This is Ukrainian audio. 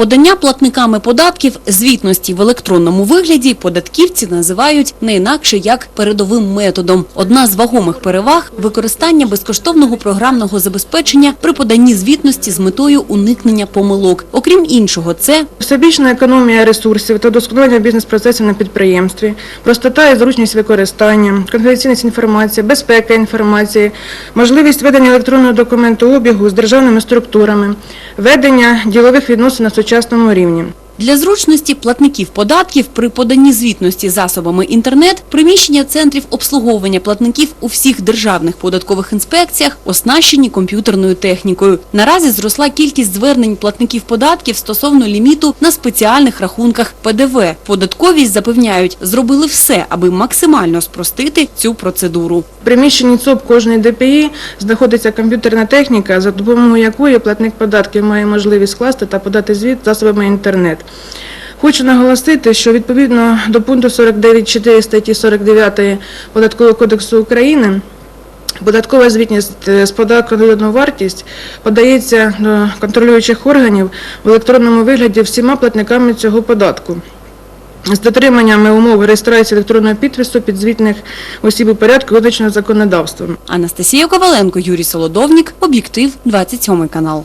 Подання платниками податків звітності в електронному вигляді податківці називають не інакше як передовим методом. Одна з вагомих переваг – використання безкоштовного програмного забезпечення при поданні звітності з метою уникнення помилок. Окрім іншого, це Всебічна економія ресурсів та досконалення бізнес-процесів на підприємстві, простота і зручність використання, конфіденційність інформації, безпека інформації, можливість ведення електронного документообігу з державними структурами, ведення ділових відносин на сучасному рівні. Для зручності платників податків при поданні звітності засобами інтернет приміщення центрів обслуговування платників у всіх державних податкових інспекціях оснащені комп'ютерною технікою. Наразі зросла кількість звернень платників податків стосовно ліміту на спеціальних рахунках ПДВ. Податковість запевняють, зробили все, аби максимально спростити цю процедуру. В приміщенні ЦОП кожної ДПІ знаходиться комп'ютерна техніка, за допомогою якої платник податків має можливість скласти та подати звіт засобами інтернет. Хочу наголосити, що відповідно до пункту 49.4 статті 49 Податкового кодексу України Податкова звітність е, з податку на додану вартість подається до контролюючих органів в електронному вигляді всіма платниками цього податку. З дотриманнями умов реєстрації електронного підпису підзвітних осіб у порядку, визначеного законодавством. Анастасія Коваленко, Юрій Солодовнік, Об'єктив, 27 канал.